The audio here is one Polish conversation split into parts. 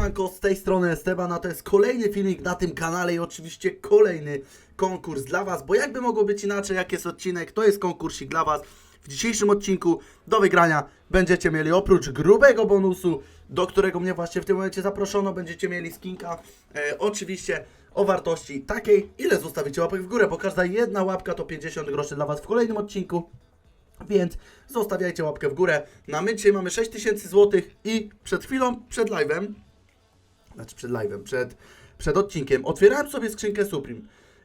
Siemanko, z tej strony Esteban, a to jest kolejny filmik na tym kanale i oczywiście kolejny konkurs dla Was, bo jakby mogło być inaczej, jak jest odcinek, to jest konkursik dla Was. W dzisiejszym odcinku do wygrania będziecie mieli oprócz grubego bonusu, do którego mnie właśnie w tym momencie zaproszono, będziecie mieli skinka, e, oczywiście o wartości takiej, ile zostawicie łapek w górę, bo każda jedna łapka to 50 groszy dla Was w kolejnym odcinku. Więc zostawiajcie łapkę w górę. Na my dzisiaj mamy 6000 zł i przed chwilą, przed live'em, znaczy przed live'em, przed, przed odcinkiem, otwierałem sobie skrzynkę Supreme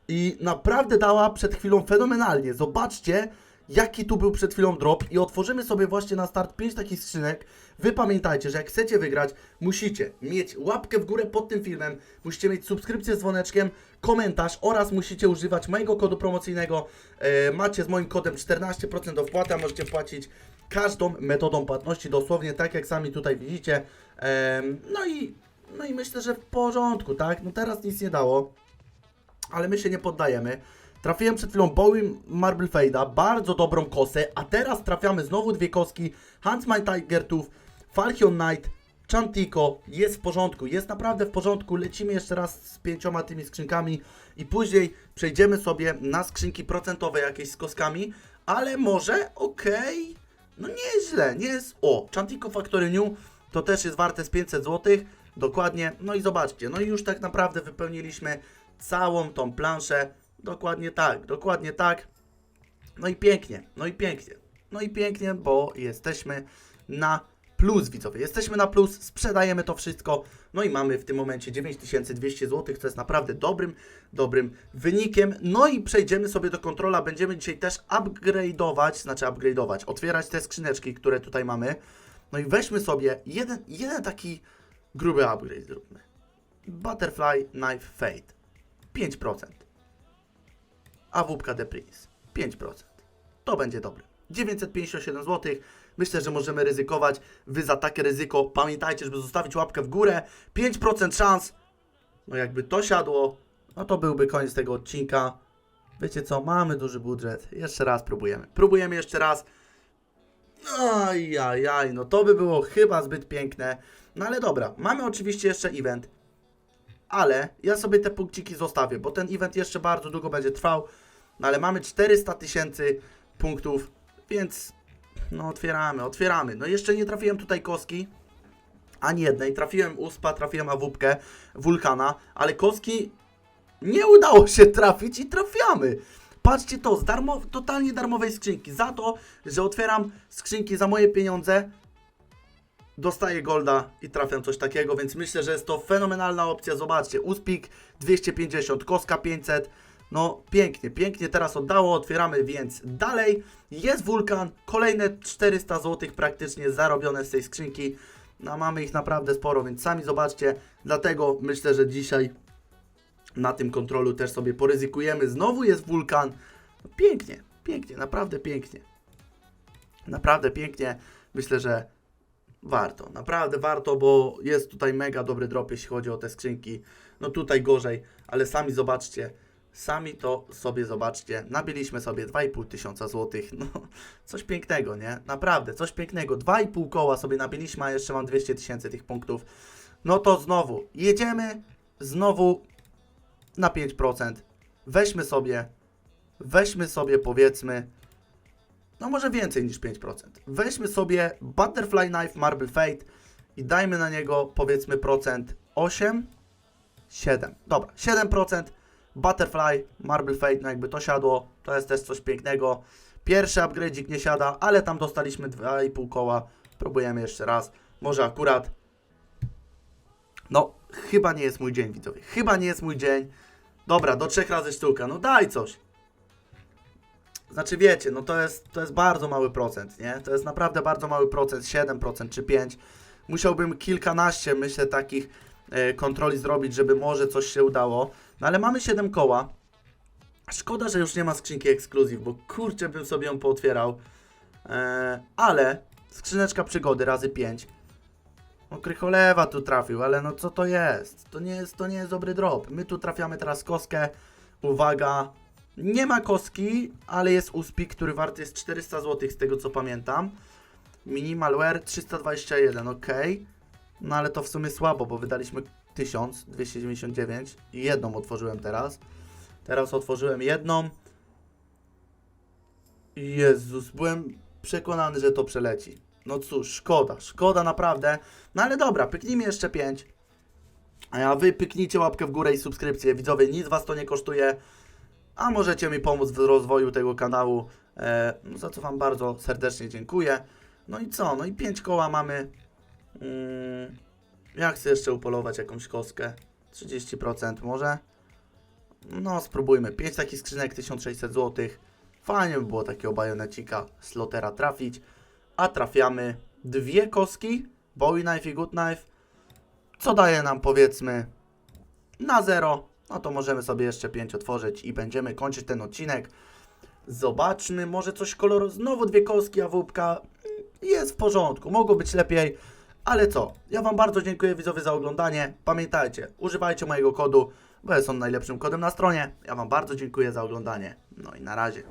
i naprawdę dała przed chwilą fenomenalnie. Zobaczcie, jaki tu był przed chwilą drop i otworzymy sobie właśnie na start 5 takich skrzynek. Wy pamiętajcie, że jak chcecie wygrać, musicie mieć łapkę w górę pod tym filmem, musicie mieć subskrypcję z dzwoneczkiem, komentarz oraz musicie używać mojego kodu promocyjnego. E, macie z moim kodem 14% opłaty, a możecie płacić każdą metodą płatności, dosłownie tak jak sami tutaj widzicie. Em, no i no i myślę, że w porządku, tak? No teraz nic nie dało, ale my się nie poddajemy. Trafiłem przed chwilą Bowie Marble Fade'a, bardzo dobrą kosę, a teraz trafiamy znowu dwie koski, Huntsman Tiger Tooth, Falchion Knight, Chantico, jest w porządku, jest naprawdę w porządku, lecimy jeszcze raz z pięcioma tymi skrzynkami i później przejdziemy sobie na skrzynki procentowe jakieś z koskami, ale może, okej, no nie jest źle, nie jest, o, Chantico Factory New, to też jest warte z 500 zł, dokładnie, no i zobaczcie, no i już tak naprawdę wypełniliśmy całą tą planszę, dokładnie tak, dokładnie tak, no i pięknie, no i pięknie, no i pięknie, bo jesteśmy na plus, widzowie, jesteśmy na plus, sprzedajemy to wszystko, no i mamy w tym momencie 9200 zł, co jest naprawdę dobrym, dobrym wynikiem, no i przejdziemy sobie do kontrola, będziemy dzisiaj też upgrade'ować, znaczy upgrade'ować, otwierać te skrzyneczki, które tutaj mamy, no i weźmy sobie jeden, jeden taki gruby upgrade zróbmy. Butterfly Knife Fade 5%. A wupka The Prince 5%. To będzie dobre. 957 zł. Myślę, że możemy ryzykować. Wy za takie ryzyko pamiętajcie, żeby zostawić łapkę w górę. 5% szans. No jakby to siadło, no to byłby koniec tego odcinka. Wiecie co, mamy duży budżet. Jeszcze raz próbujemy. Próbujemy jeszcze raz. Ajajaj, no to by było chyba zbyt piękne. No ale dobra, mamy oczywiście jeszcze event. Ale ja sobie te punkciki zostawię, bo ten event jeszcze bardzo długo będzie trwał. No ale mamy 400 tysięcy punktów, więc no otwieramy, otwieramy. No jeszcze nie trafiłem tutaj koski, ani jednej. Trafiłem uspa, trafiłem awupkę, wulkana, ale koski nie udało się trafić i trafiamy. Patrzcie to, z darmo, totalnie darmowej skrzynki. Za to, że otwieram skrzynki za moje pieniądze, dostaję golda i trafiam coś takiego, więc myślę, że jest to fenomenalna opcja. Zobaczcie, Uspik 250, Koska 500. No pięknie, pięknie teraz oddało, otwieramy więc dalej. Jest wulkan, kolejne 400 zł praktycznie zarobione z tej skrzynki. No mamy ich naprawdę sporo, więc sami zobaczcie. Dlatego myślę, że dzisiaj na tym kontrolu też sobie poryzykujemy. Znowu jest wulkan. No, pięknie, pięknie, naprawdę pięknie. Naprawdę pięknie. Myślę, że warto, naprawdę warto, bo jest tutaj mega dobry drop, jeśli chodzi o te skrzynki. No tutaj gorzej, ale sami zobaczcie. Sami to sobie zobaczcie. Nabiliśmy sobie 2,5 tysiąca złotych. No, coś pięknego, nie? Naprawdę, coś pięknego. 2,5 koła sobie nabiliśmy, a jeszcze mam 200 tysięcy tych punktów. No to znowu, jedziemy znowu na 5%. Weźmy sobie, weźmy sobie powiedzmy, no może więcej niż 5%. Weźmy sobie Butterfly Knife Marble Fate i dajmy na niego powiedzmy procent 8, 7. Dobra, 7%. Butterfly Marble Fate, no jakby to siadło, to jest też coś pięknego. Pierwszy upgrade'ik nie siada, ale tam dostaliśmy 2,5 koła. Próbujemy jeszcze raz. Może akurat no, chyba nie jest mój dzień, widzowie. Chyba nie jest mój dzień. Dobra, do trzech razy sztuka. No daj coś. Znaczy wiecie, no to jest, to jest bardzo mały procent, nie? To jest naprawdę bardzo mały procent, 7% czy 5%. Musiałbym kilkanaście, myślę, takich e, kontroli zrobić, żeby może coś się udało. No ale mamy 7 koła. Szkoda, że już nie ma skrzynki ekskluzyw, bo kurczę bym sobie ją pootwierał. E, ale skrzyneczka przygody razy 5. No Krycholewa tu trafił, ale no co to jest? To nie jest, to nie jest dobry drop. My tu trafiamy teraz koskę. Uwaga. Nie ma koski, ale jest uspik, który warty jest 400 zł z tego co pamiętam. Minimalware 321, ok. No ale to w sumie słabo, bo wydaliśmy 1299 i jedną otworzyłem teraz. Teraz otworzyłem jedną. Jezus, byłem przekonany, że to przeleci. No cóż, szkoda, szkoda naprawdę. No ale dobra, pyknijmy jeszcze 5. A wy pyknijcie łapkę w górę i subskrypcję. Widzowie, nic was to nie kosztuje. A możecie mi pomóc w rozwoju tego kanału. E, no za co wam bardzo serdecznie dziękuję. No i co? No i 5 koła mamy. Mm, ja chcę jeszcze upolować jakąś kostkę. 30% może. No, spróbujmy. 5 takich skrzynek, 1600 zł. Fajnie by było takiego bajonecika slotera trafić. A trafiamy dwie kostki. Bowie Knife i Good Knife. Co daje nam powiedzmy na zero. No to możemy sobie jeszcze 5 otworzyć i będziemy kończyć ten odcinek. Zobaczmy, może coś koloru. Znowu dwie kostki, a wóbka jest w porządku. Mogło być lepiej. Ale co? Ja Wam bardzo dziękuję widzowie za oglądanie. Pamiętajcie, używajcie mojego kodu, bo jest on najlepszym kodem na stronie. Ja Wam bardzo dziękuję za oglądanie. No i na razie.